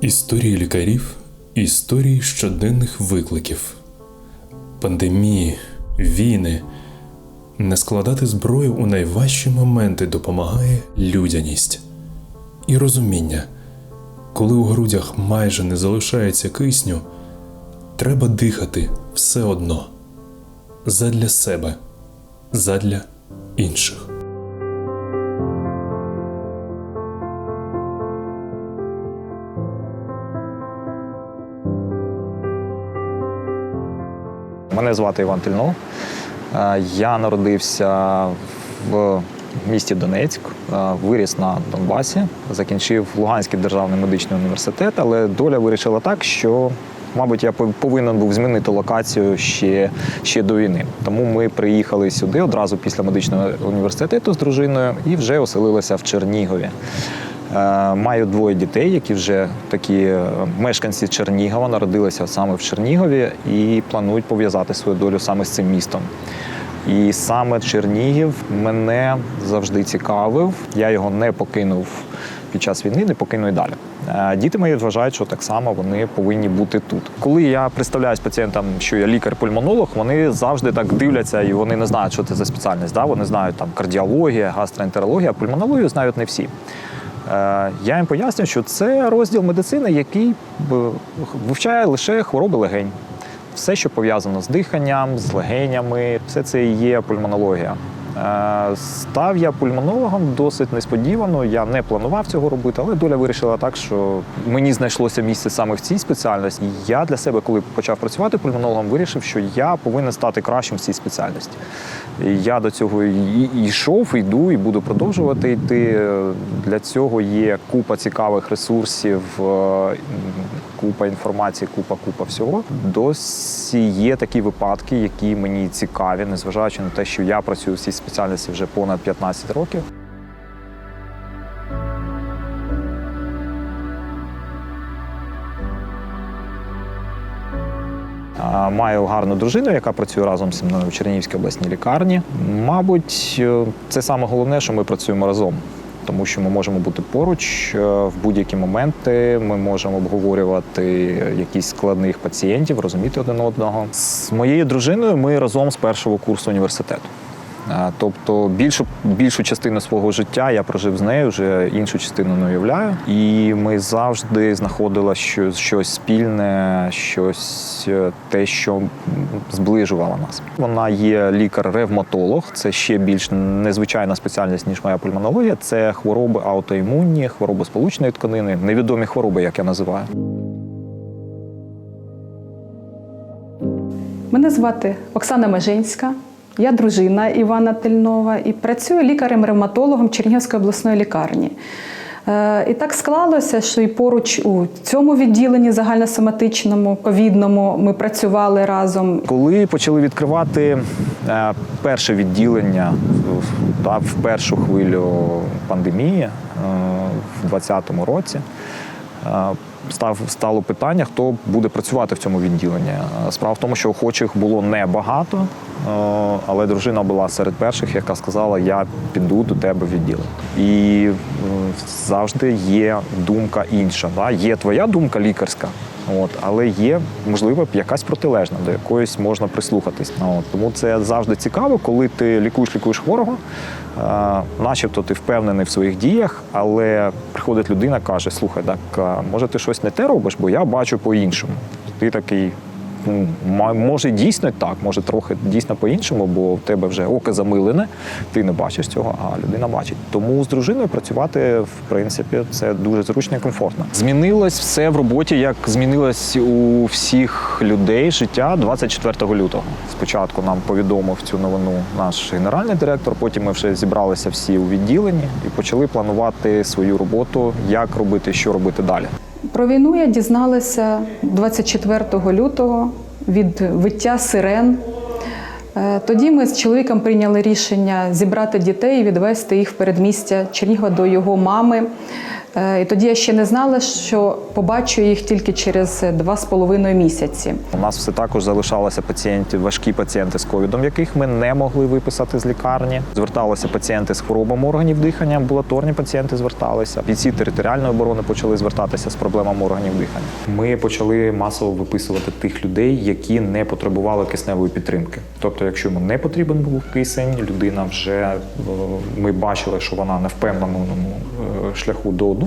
Історії лікарів, історії щоденних викликів, пандемії, війни. Не складати зброю у найважчі моменти допомагає людяність і розуміння. Коли у грудях майже не залишається кисню, треба дихати все одно задля себе, задля інших. Мене звати Іван Тильнов. Е, Я народився в місті Донецьк, е, виріс на Донбасі, закінчив Луганський державний медичний університет, але доля вирішила так, що, мабуть, я повинен був змінити локацію ще, ще до війни. Тому ми приїхали сюди одразу після медичного університету з дружиною і вже оселилися в Чернігові. Е, Маю двоє дітей, які вже такі е, мешканці Чернігова, народилися саме в Чернігові і планують пов'язати свою долю саме з цим містом. І саме Чернігів мене завжди цікавив. Я його не покинув під час війни, не покину і далі. Е, Діти мої вважають, що так само вони повинні бути тут. Коли я представляюсь пацієнтам, що я лікар-пульмонолог, вони завжди так дивляться і вони не знають, що це за спеціальність. Да? Вони знають там кардіологія, гастроентерологія, а пульмонологію знають не всі. Е, Я їм пояснюю, що це розділ медицини, який б, вивчає лише хвороби легень. Все, що пов'язано з диханням, з легенями, все це і є пульмонологія. Е, Став я пульмонологом досить несподівано. Я не планував цього робити, але доля вирішила так, що мені знайшлося місце саме в цій спеціальності. Я для себе, коли почав працювати пульмонологом, вирішив, що я повинен стати кращим в цій спеціальності. І Я до цього і і йшов, йду, і буду продовжувати йти. Для цього є купа цікавих ресурсів, е, купа інформації, купа, купа всього. Досі є такі випадки, які мені цікаві, незважаючи на те, що я працюю в цій спеціальності вже понад 15 років. Маю гарну дружину, яка працює разом зі мною в Чернігівській обласній лікарні. Мабуть, е, це саме головне, що ми працюємо разом. Тому що ми можемо бути поруч е, в будь-які моменти. Ми можемо обговорювати якісь складних пацієнтів, розуміти один одного. З моєю дружиною ми разом з першого курсу університету. Тобто більшу, більшу частину свого життя я прожив з нею, вже іншу частину не уявляю. І ми завжди знаходили щось, щось спільне, щось е, те, що зближувало нас. Вона є лікар-ревматолог, це ще більш незвичайна спеціальність, ніж моя пульмонологія. Це хвороби аутоімунні, хвороби сполучної тканини, невідомі хвороби, як я називаю. Мене звати Оксана Межинська. Я дружина Івана Тельнова і працюю лікарем-ревматологом Чернігівської обласної лікарні. Е, І так склалося, що і поруч у цьому відділенні загальносоматичному, ковідному ми працювали разом. Коли почали відкривати е, перше відділення та, в першу хвилю пандемії е, в 2020 році, став, стало питання, хто буде працювати в цьому відділенні. Справа в тому, що охочих було небагато, е, але дружина була серед перших, яка сказала, я піду до тебе в відділення. І е, завжди є думка інша. Да? Є твоя думка лікарська, От, але є, можливо, якась протилежна, до якоїсь можна прислухатись. От, тому це завжди цікаво, коли ти лікуєш лікуєш хворого, е, начебто ти впевнений в своїх діях, але приходить людина, каже: слухай, так може ти щось не те робиш, бо я бачу по-іншому. Ти такий. Може, дійсно так, може трохи дійсно по-іншому, бо в тебе вже око замилене, ти не бачиш цього, а людина бачить. Тому з дружиною працювати, в принципі, це дуже зручно і комфортно. Змінилось все в роботі, як змінилось у всіх людей життя 24 лютого. Спочатку нам повідомив цю новину наш генеральний директор, потім ми вже зібралися всі у відділенні і почали планувати свою роботу, як робити, що робити далі. Про війну я дізналася 24 лютого від виття сирен. Е, Тоді ми з чоловіком прийняли рішення зібрати дітей і відвести їх в передмістя Чернігова до його мами. Е, І тоді я ще не знала, що побачу їх тільки через два з половиною місяці. У нас все також залишалося пацієнти, важкі пацієнти з ковідом, яких ми не могли виписати з лікарні. Зверталися пацієнти з хворобами органів дихання, амбулаторні пацієнти зверталися. Бійці територіальної оборони почали звертатися з проблемами органів дихання. Ми почали масово виписувати тих людей, які не потребували кисневої підтримки. Тобто, якщо йому не потрібен був кисень, людина вже е, ми бачили, що вона на впевненому е, шляху до одужання.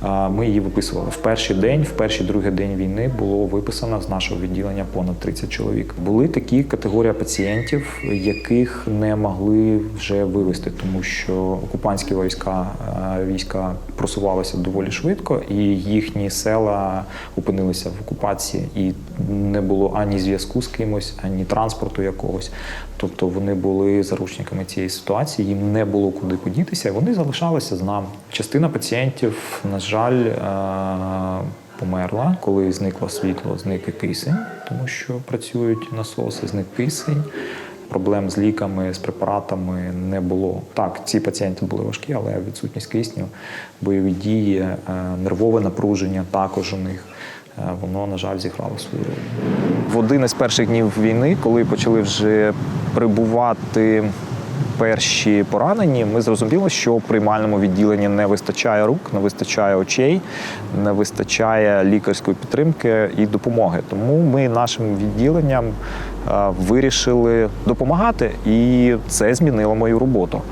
А Ми її виписували в перший день, в перший другий день війни було виписано з нашого відділення понад 30 чоловік. Були такі категорія пацієнтів, яких не могли вже вивезти, тому що окупантські війська е, війська просувалися доволі швидко, і їхні села опинилися в окупації, і не було ані зв'язку з кимось, ані транспорту якогось. Тобто вони були заручниками цієї ситуації, їм не було куди подітися, вони залишалися з нами. Частина пацієнтів, на жаль, е, померла, коли зникло світло, зник і кисень, тому що працюють насоси, зник кисень. Проблем з ліками, з препаратами не було. Так, ці пацієнти були важкі, але відсутність кисню, бойові дії, е, нервове напруження також у них. е, Воно, на жаль, зіграло свою роль. В один із перших днів війни, коли почали вже прибувати перші поранені, ми зрозуміли, що в приймальному відділенні не вистачає рук, не вистачає очей, не вистачає лікарської підтримки і допомоги. Тому ми нашим відділенням е, вирішили допомагати, і це змінило мою роботу.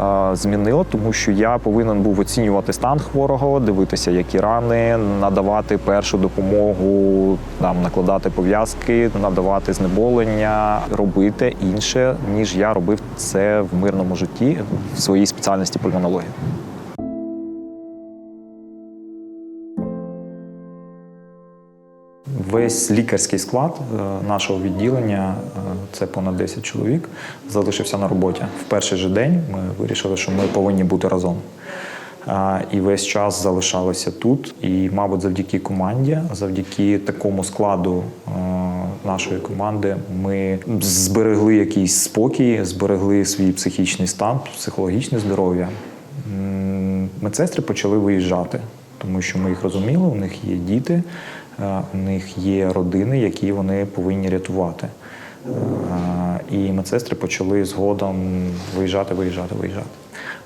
Е, Змінило, тому що я повинен був оцінювати стан хворого, дивитися, які рани, надавати першу допомогу, там накладати пов'язки, надавати знеболення, робити інше, ніж я робив це в мирному житті в своїй спеціальності пульмонології. Весь лікарський склад е, нашого відділення, е, це понад 10 чоловік, залишився на роботі. В перший же день ми вирішили, що ми повинні бути разом. І весь час залишалися тут. І, мабуть, завдяки команді, завдяки такому складу е, нашої команди, ми зберегли якийсь спокій, зберегли свій психічний стан, психологічне здоров'я. Медсестри почали виїжджати, тому що ми їх розуміли, у них є діти, у них є родини, які вони повинні рятувати. І медсестри почали згодом виїжджати, виїжджати, виїжджати.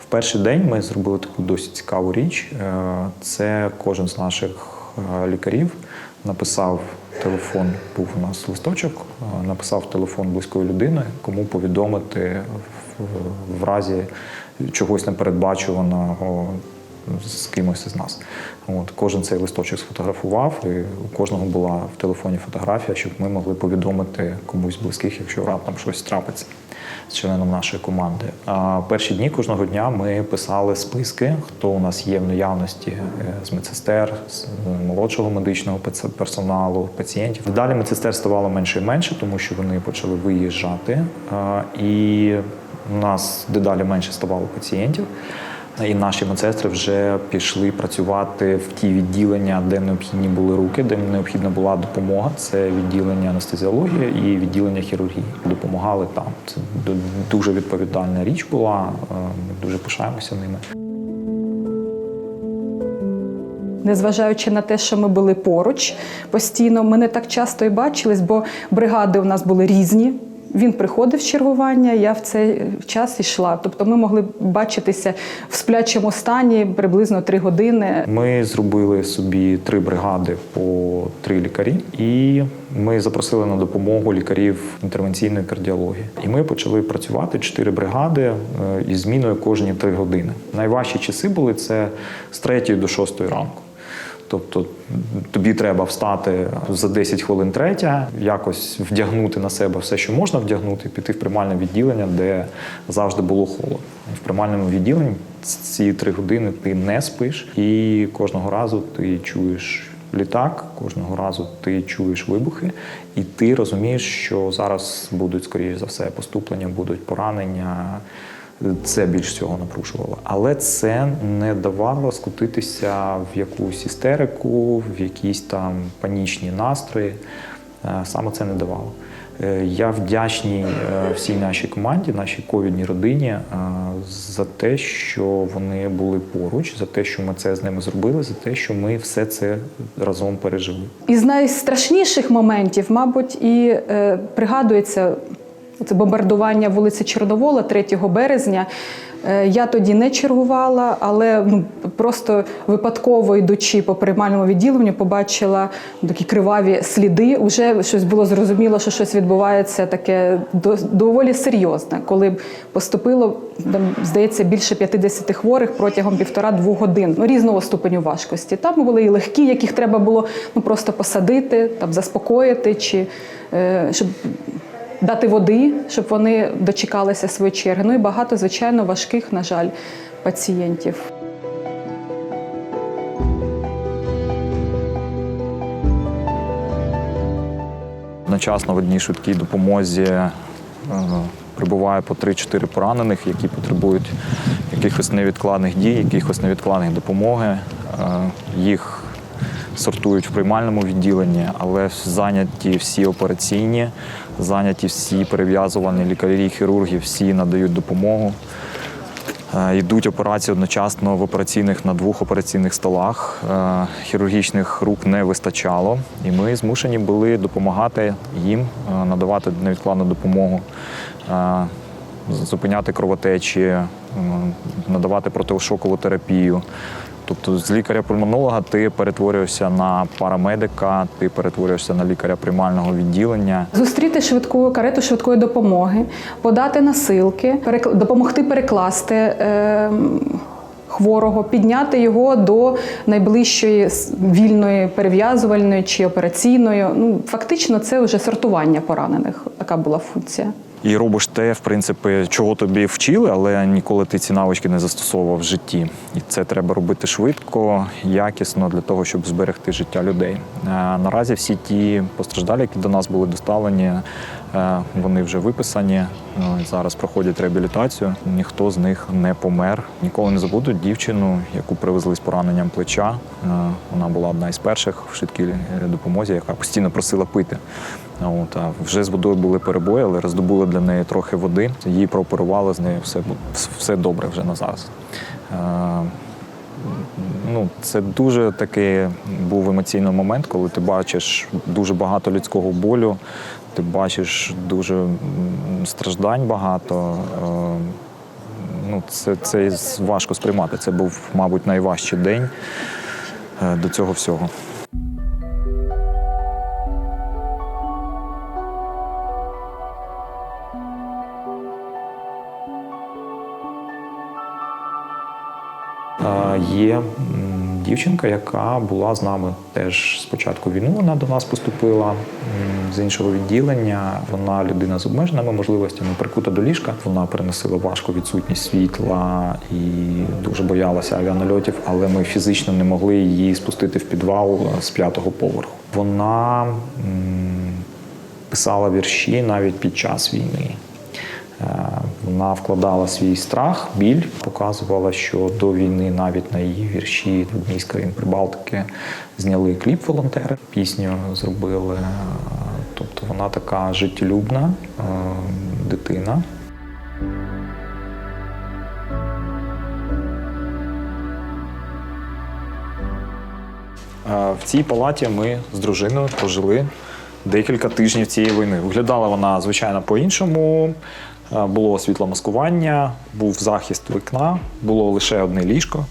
В перший день ми зробили таку досить цікаву річ. Е, Це кожен з наших е, лікарів написав телефон, був у нас листочок, е, написав телефон близької людини, кому повідомити в разі чогось непередбачуваного з кимось із нас. От, кожен цей листочок сфотографував, і у кожного була в телефоні фотографія, щоб ми могли повідомити комусь близьких, якщо раптом щось трапиться з членом нашої команди. А перші дні кожного дня ми писали списки, хто у нас є в наявності е, з медсестер, з е, молодшого медичного персоналу, пацієнтів. Далі медсестер ставало менше і менше, тому що вони почали виїжджати. І у нас дедалі менше ставало пацієнтів. І наші медсестри вже пішли працювати в ті відділення, де необхідні були руки, де необхідна була допомога. Це відділення анестезіології і відділення хірургії. Допомагали там. Це дуже відповідальна річ була. е, Ми дуже пишаємося ними. Незважаючи на те, що ми були поруч постійно, ми не так часто і бачились, бо бригади у нас були різні. Він приходив з чергування, я в цей час йшла. Тобто ми могли бачитися в сплячому стані приблизно три години. Ми зробили собі три бригади по три лікарі, і ми запросили на допомогу лікарів інтервенційної кардіології. І ми почали працювати чотири бригади е, із зміною кожні три години. Найважчі часи були це з третьої до шостої ранку. Тобто тобі треба встати за 10 хвилин третя, якось вдягнути на себе все, що можна вдягнути, піти в приймальне відділення, де завжди було холодно. В приймальному відділенні ці три години ти не спиш, і кожного разу ти чуєш літак, кожного разу ти чуєш вибухи, і ти розумієш, що зараз будуть, скоріш за все, поступлення, будуть поранення. Це більш всього напружувало. Але це не давало скотитися в якусь істерику, в якісь там панічні настрої. Е, Саме це не давало. Е, Я вдячний е, всій нашій команді, нашій ковідній родині за те, що вони були поруч, за те, що ми це з ними зробили, за те, що ми все це разом пережили. Із найстрашніших моментів, мабуть, і е, пригадується це бомбардування вулиці Чорновола 3 березня. Е, Я тоді не чергувала, але ну, просто випадково йдучи по приймальному відділенню, побачила такі криваві сліди. Уже щось було зрозуміло, що щось відбувається таке доволі серйозне, коли поступило, там, здається, більше 50 хворих протягом півтора-двох годин ну, різного ступеню важкості. Там були і легкі, яких треба було ну, просто посадити, там, заспокоїти, чи е, щоб дати води, щоб вони дочекалися своєї черги. Ну і багато, звичайно, важких, на жаль, пацієнтів. Одночасно в одній швидкій допомозі е, прибуває по 3-4 поранених, які потребують якихось невідкладних дій, якихось невідкладних допомоги. Е, Їх сортують в приймальному відділенні, але зайняті всі операційні, зайняті всі перев'язувані лікарі, хірурги, всі надають допомогу. Е, Йдуть операції одночасно в операційних на двох операційних столах. Е, Хірургічних рук не вистачало, і ми змушені були допомагати їм, е, надавати невідкладну допомогу, зупиняти кровотечі, надавати протишокову терапію. Тобто з лікаря-пульмонолога ти перетворюєшся на парамедика, ти перетворюєшся на лікаря приймального відділення. Зустріти швидку карету швидкої допомоги, подати насилки, перекл- допомогти перекласти е, хворого, підняти його до найближчої вільної перев'язувальної чи операційної. Ну, фактично, це вже сортування поранених. Така була функція. І робиш те, в принципі, чого тобі вчили, але ніколи ти ці навички не застосовував в житті. І це треба робити швидко, якісно для того, щоб зберегти життя людей. Е, Наразі всі ті постраждалі, які до нас були доставлені, е, вони вже виписані. е, Зараз проходять реабілітацію. Ніхто з них не помер. Ніколи не забуду дівчину, яку привезли з пораненням плеча. Е, Вона була одна із перших в швидкій допомозі, яка постійно просила пити. От, а вже з водою були перебої, але роздобули для неї трохи води. Її прооперували з нею все, все добре вже на зараз. Е, ну, це дуже такий був емоційний момент, коли ти бачиш дуже багато людського болю, ти бачиш дуже страждань багато. Е, ну, це, це важко сприймати. Це був, мабуть, найважчий день е, до цього всього. Є дівчинка, яка була з нами теж з початку війни. Вона до нас поступила з іншого відділення. Вона людина з обмеженими можливостями, прикута до ліжка. Вона переносила важко відсутність світла і дуже боялася авіанальотів, але ми фізично не могли її спустити в підвал з п'ятого поверху. Вона писала вірші навіть під час війни. Вона вкладала свій страх, біль, показувала, що до війни навіть на її вірші одній з країн Прибалтики зняли кліп волонтери, пісню зробили. Тобто вона така життєлюбна е, дитина. Е, В цій палаті ми з дружиною прожили декілька тижнів цієї війни. Виглядала вона, звичайно, по-іншому. Е, Було світломаскування, був захист вікна, було лише одне ліжко.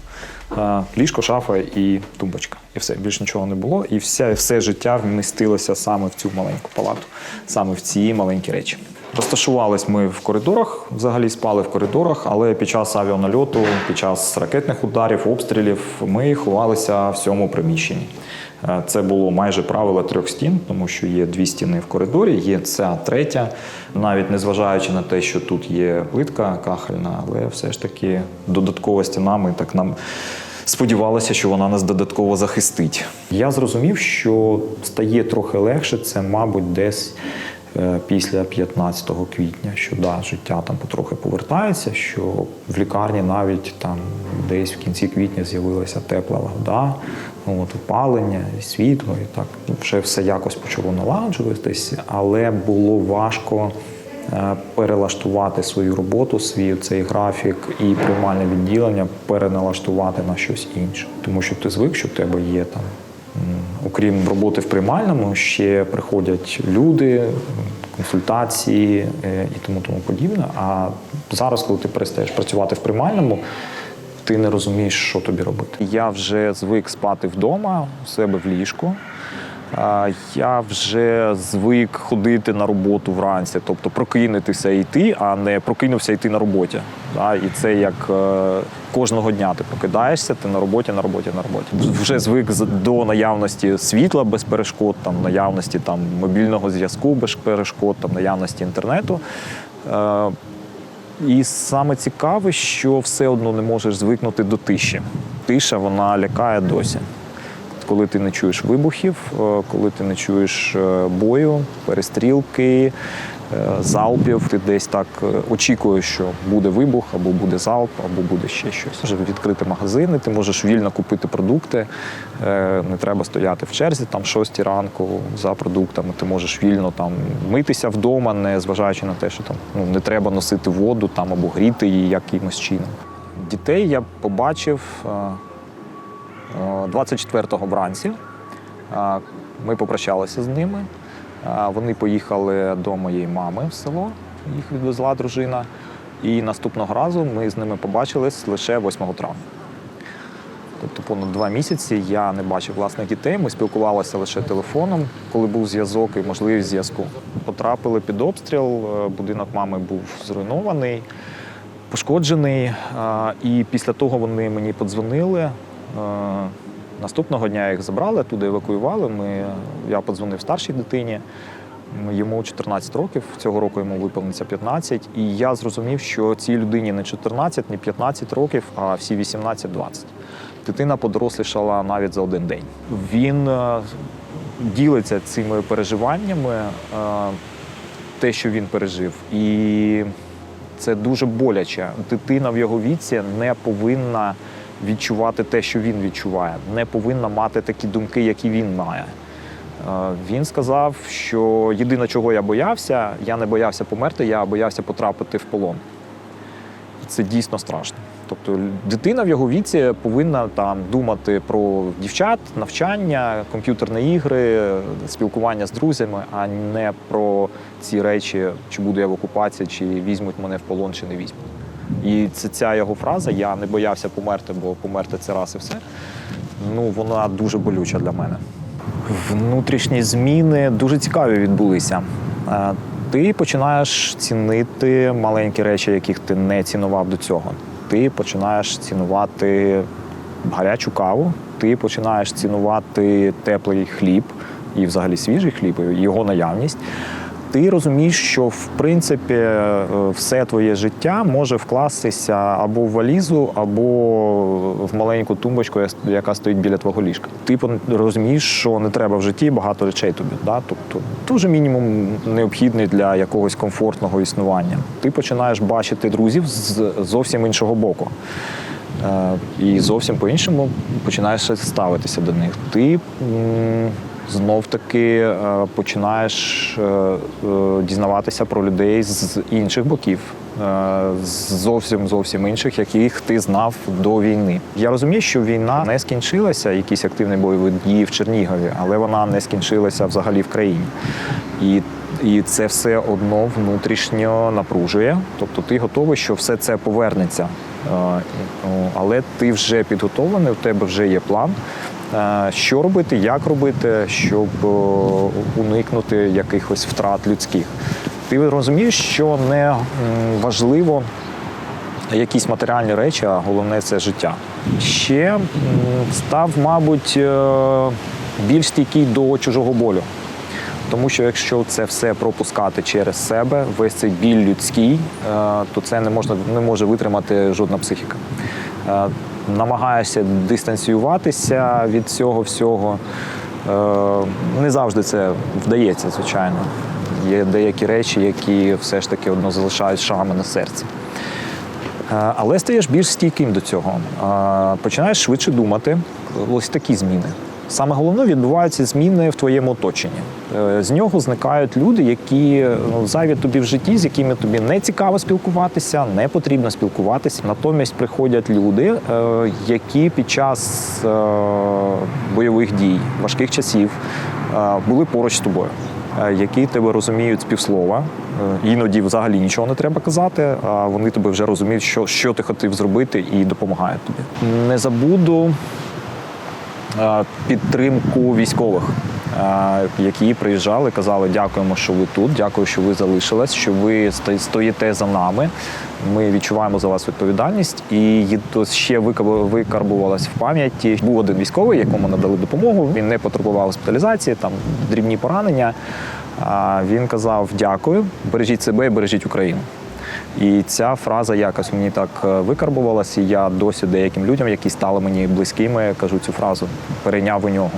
Е, Ліжко, шафа і тумбочка. І все, більше нічого не було. І все, все життя вмістилося саме в цю маленьку палату, саме в ці маленькі речі. Розташувались ми в коридорах, взагалі спали в коридорах, але під час авіанальоту, під час ракетних ударів, обстрілів ми ховалися в цьому приміщенні. Е, Це було майже правило трьох стін, тому що є дві стіни в коридорі, є ця третя, навіть незважаючи на те, що тут є плитка кахельна, але все ж таки додаткова стіна, ми так нам сподівалися, що вона нас додатково захистить. Я зрозумів, що стає трохи легше, це, мабуть, десь е, після 15 квітня, що да, життя там потрохи повертається, що в лікарні навіть там десь в кінці квітня з'явилася тепла вода, От, опалення, світло, і так вже все якось почало налагоджуватись, але було важко е, перелаштувати свою роботу, свій цей графік і приймальне відділення переналаштувати на щось інше. Тому що ти звик, що в тебе є там, окрім роботи в приймальному, ще приходять люди, консультації е, і тому тому подібне. А зараз, коли ти перестаєш працювати в приймальному, ти не розумієш, що тобі робити. Я вже звик спати вдома у себе в ліжку. Я вже звик ходити на роботу вранці, тобто прокинутися і йти, а не прокинувся йти на роботі. І це як е, кожного дня ти прокидаєшся, ти на роботі, на роботі, на роботі. Вже звик до наявності світла без перешкод, там, наявності там, мобільного зв'язку без перешкод, там, наявності інтернету. І саме цікаве, що все одно не можеш звикнути до тиші. Тиша вона лякає досі. Коли ти не чуєш вибухів, е, коли ти не чуєш е, бою, перестрілки, залпів, ти десь так е, очікуєш, що буде вибух, або буде залп, або буде ще щось. Може відкрити магазини, ти можеш вільно купити продукти, е, не треба стояти в черзі там 6 ранку за продуктами. Ти можеш вільно там митися вдома, не зважаючи на те, що там ну, не треба носити воду там або гріти її якимось чином. Дітей я побачив. е, Е, 24-го вранці е, ми попрощалися з ними. Е, Вони поїхали до моєї мами в село, їх відвезла дружина. І наступного разу ми з ними побачились лише 8 травня. Тобто понад два місяці я не бачив власних дітей. Ми спілкувалися лише телефоном, коли був зв'язок і можливість зв'язку. Потрапили під обстріл, е, будинок мами був зруйнований, пошкоджений. Е, І після того вони мені подзвонили. Наступного дня їх забрали, туди евакуювали. Ми, я подзвонив старшій дитині. Йому 14 років, цього року йому виповниться 15. І я зрозумів, що цій людині не 14, не 15 років, а всі 18-20. Дитина подорослішала навіть за один день. Він е, ділиться цими переживаннями, е, те, що він пережив. І це дуже боляче. Дитина в його віці не повинна відчувати те, що він відчуває, не повинна мати такі думки, які він має. Е, Він сказав, що єдине, чого я боявся, я не боявся померти, я боявся потрапити в полон. Це дійсно страшно. Тобто дитина в його віці повинна там думати про дівчат, навчання, комп'ютерні ігри, спілкування з друзями, а не про ці речі, чи буду я в окупації, чи візьмуть мене в полон, чи не візьмуть. І це ця його фраза Я не боявся померти, бо померти це раз і все. Ну, вона дуже болюча для мене. Внутрішні зміни дуже цікаві відбулися. Е, Ти починаєш цінити маленькі речі, яких ти не цінував до цього. Ти починаєш цінувати гарячу каву, ти починаєш цінувати теплий хліб і взагалі свіжий хліб, його наявність. Ти розумієш, що в принципі е, все твоє життя може вкластися або в валізу, або в маленьку тумбочку, яка стоїть біля твого ліжка. Ти розумієш, що не треба в житті багато речей тобі. Да? Тобто дуже мінімум необхідний для якогось комфортного існування. Ти починаєш бачити друзів з зовсім іншого боку. Е, І зовсім по-іншому починаєш ставитися до них. Ти знов таки е, починаєш е, е, дізнаватися про людей з інших боків, зовсім зовсім інших, яких ти знав до війни. Я розумію, що війна не скінчилася, якісь активні бойові дії в Чернігові, але вона не скінчилася взагалі в країні. І і це все одно внутрішньо напружує. Тобто ти готовий, що все це повернеться. Але ти вже підготовлений, у тебе вже є план, що робити, як робити, щоб е, уникнути якихось втрат людських. Ти розумієш, що не важливо якісь матеріальні речі, а головне це життя. Ще став, мабуть, е, більш стійкий до чужого болю. Тому що якщо це все пропускати через себе, весь цей біль людський, е, то це не можна не може витримати жодна психіка. Е, Намагаєшся дистанціюватися від цього всього. Е, Не завжди це вдається, звичайно. Є деякі речі, які все ж таки одно залишають шрами на серці. Е, Але стаєш більш стійким до цього. Починаєш швидше думати. Ось такі зміни. Саме головне відбуваються зміни в твоєму оточенні. Е, З нього зникають люди, які ну, зайві тобі в житті, з якими тобі не цікаво спілкуватися, не потрібно спілкуватися. Натомість приходять люди, е, які під час е, бойових дій, важких часів були поруч з тобою, які тебе розуміють з півслова. Е, Іноді взагалі нічого не треба казати, а вони тебе вже розуміють, що, що ти хотів зробити, і допомагають тобі. Не забуду підтримку військових, які приїжджали, казали, дякуємо, що ви тут, дякую, що ви залишились, що ви стоїте за нами. Ми відчуваємо за вас відповідальність. І то ще викарбувалось в пам'яті. Був один військовий, якому надали допомогу. Він не потребував госпіталізації, там дрібні поранення. Він казав: дякую, бережіть себе і бережіть Україну. І ця фраза якось мені так е, викарбувалася, і я досі деяким людям, які стали мені близькими, кажу цю фразу, перейняв у нього.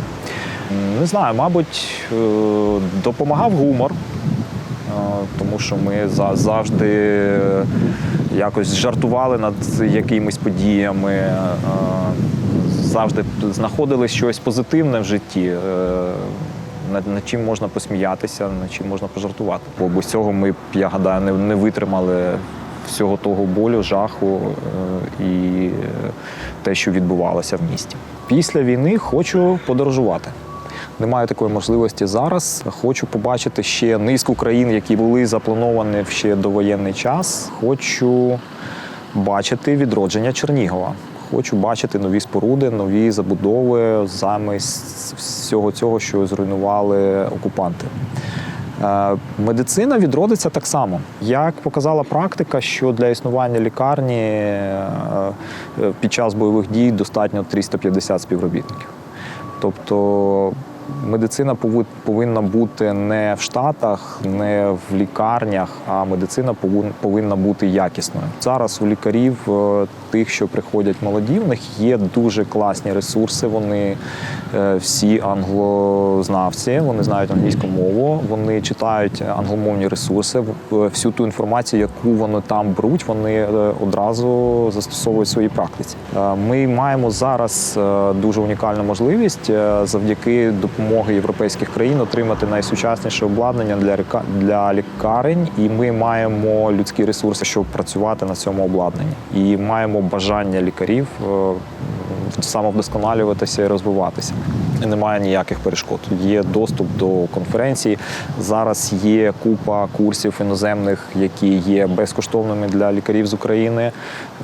Не знаю, мабуть, е, допомагав гумор, е, тому що ми завжди якось жартували над якимись подіями, е, завжди знаходили щось позитивне в житті. Над, чим можна посміятися, над чим можна пожартувати. Бо без цього ми б, я гадаю, не, витримали всього того болю, жаху і те, що відбувалося в місті. Після війни хочу подорожувати. Немає такої можливості зараз. Хочу побачити ще низку країн, які були заплановані ще довоєнний час. Хочу бачити відродження Чернігова. Хочу бачити нові споруди, нові забудови замість всього цього, що зруйнували окупанти. Е, Медицина відродиться так само. Як показала практика, що для існування лікарні е, е, під час бойових дій достатньо 350 співробітників. Тобто медицина повинна бути не в штатах, не в лікарнях, а медицина повинна бути якісною. Зараз у лікарів, е, тих, що приходять молоді, в них є дуже класні ресурси. Вони е, всі англознавці, вони знають англійську мову, вони читають англомовні ресурси. Е, Всю ту інформацію, яку вони там беруть, вони е, одразу застосовують в своїй практиці. Ми маємо зараз дуже унікальну можливість завдяки допомоги європейських країн отримати найсучасніше обладнання для для лікарень, і ми маємо людські ресурси, щоб працювати на цьому обладнанні, і маємо бажання лікарів е, самовдосконалюватися і розвиватися. І немає ніяких перешкод. Є доступ до конференцій. Зараз є купа курсів іноземних, які є безкоштовними для лікарів з України.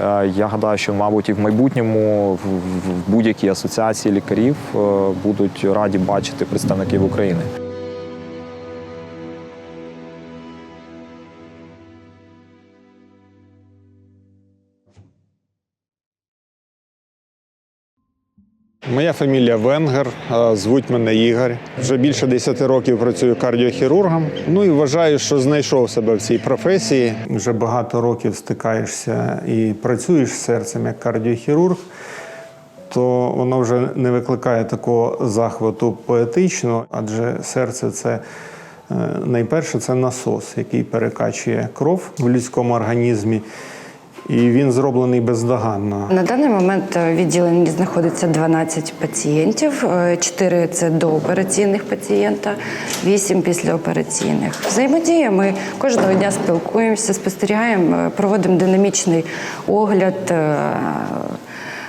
Е, Я гадаю, що, мабуть, і в майбутньому в будь-якій асоціації лікарів е, будуть раді бачити представників України. Моя фамілія Венгер, звуть мене Ігор. Вже більше 10 років працюю кардіохірургом. Ну і вважаю, що знайшов себе в цій професії. Вже багато років стикаєшся і працюєш з серцем як кардіохірург, то воно вже не викликає такого захвату поетичного, адже серце це. е, Найперше це насос, який перекачує кров в людському організмі, і він зроблений бездоганно. На даний момент в відділенні знаходиться 12 пацієнтів, 4 – це доопераційних пацієнта, 8 – післяопераційних. Взаємодія ми кожного дня спілкуємося, спостерігаємо, е, проводимо динамічний огляд е,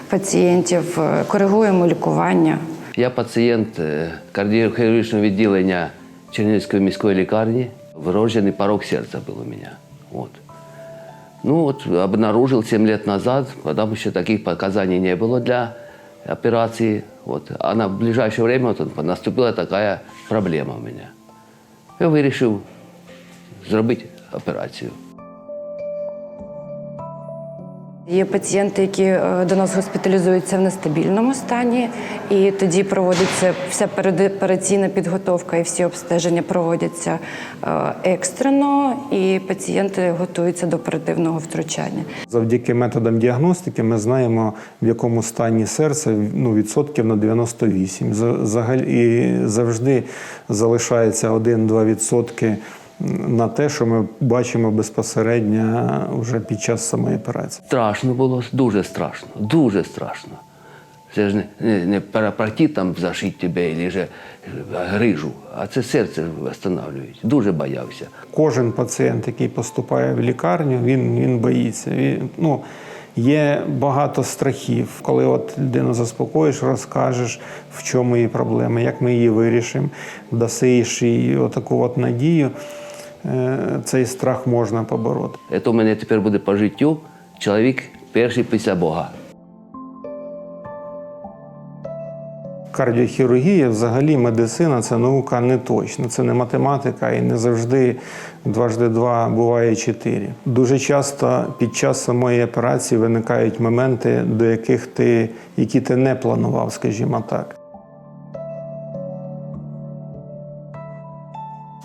пацієнтів, е, коригуємо лікування. Я пацієнт е, кардіохірургічного відділення Чернігівської міської лікарні. Вроджений порог сердца был у меня. Вот. Ну вот, обнаружил 7 лет назад, потому что таких показаний не было для операции. Вот. А на ближайшее время вот, наступила такая проблема у меня. Я вирішив зробити операцію. Є пацієнти, які е, до нас госпіталізуються в нестабільному стані, і тоді проводиться вся передопераційна підготовка і всі обстеження проводяться е, екстрено, і пацієнти готуються до оперативного втручання. Завдяки методам діагностики ми знаємо, в якому стані серце ну, відсотків на 98. За- Взагалі і завжди залишається 1-2 відсотки на те, що ми бачимо безпосередньо вже під час самої операції. Страшно було, дуже страшно, дуже страшно. Це ж не, не, не парапарті там зашить тебе, або же грижу, а це серце встановлюють. Дуже боявся. Кожен пацієнт, який поступає в лікарню, він, він боїться. Він, ну, є багато страхів. Коли от людину заспокоїш, розкажеш, в чому її проблема, як ми її вирішимо, дасиш їй отаку от надію, цей страх можна побороти. Це у мене тепер буде по життю чоловік перший після Бога. Кардіохірургія, взагалі, медицина це наука не точна, це не математика і не завжди дважди два буває чотири. Дуже часто під час самої операції виникають моменти, до яких ти, які ти не планував, скажімо так.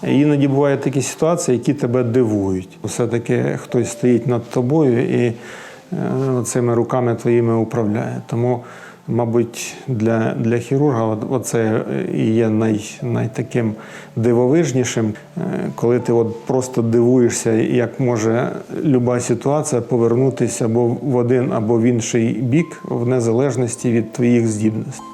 Іноді бувають такі ситуації, які тебе дивують. Все-таки хтось стоїть над тобою і е, цими руками твоїми управляє. Тому, мабуть, для, для хірурга от- оце і є най, найтаким дивовижнішим, е, коли ти от просто дивуєшся, як може люба ситуація повернутися або в один, або в інший бік, в незалежності від твоїх здібностей.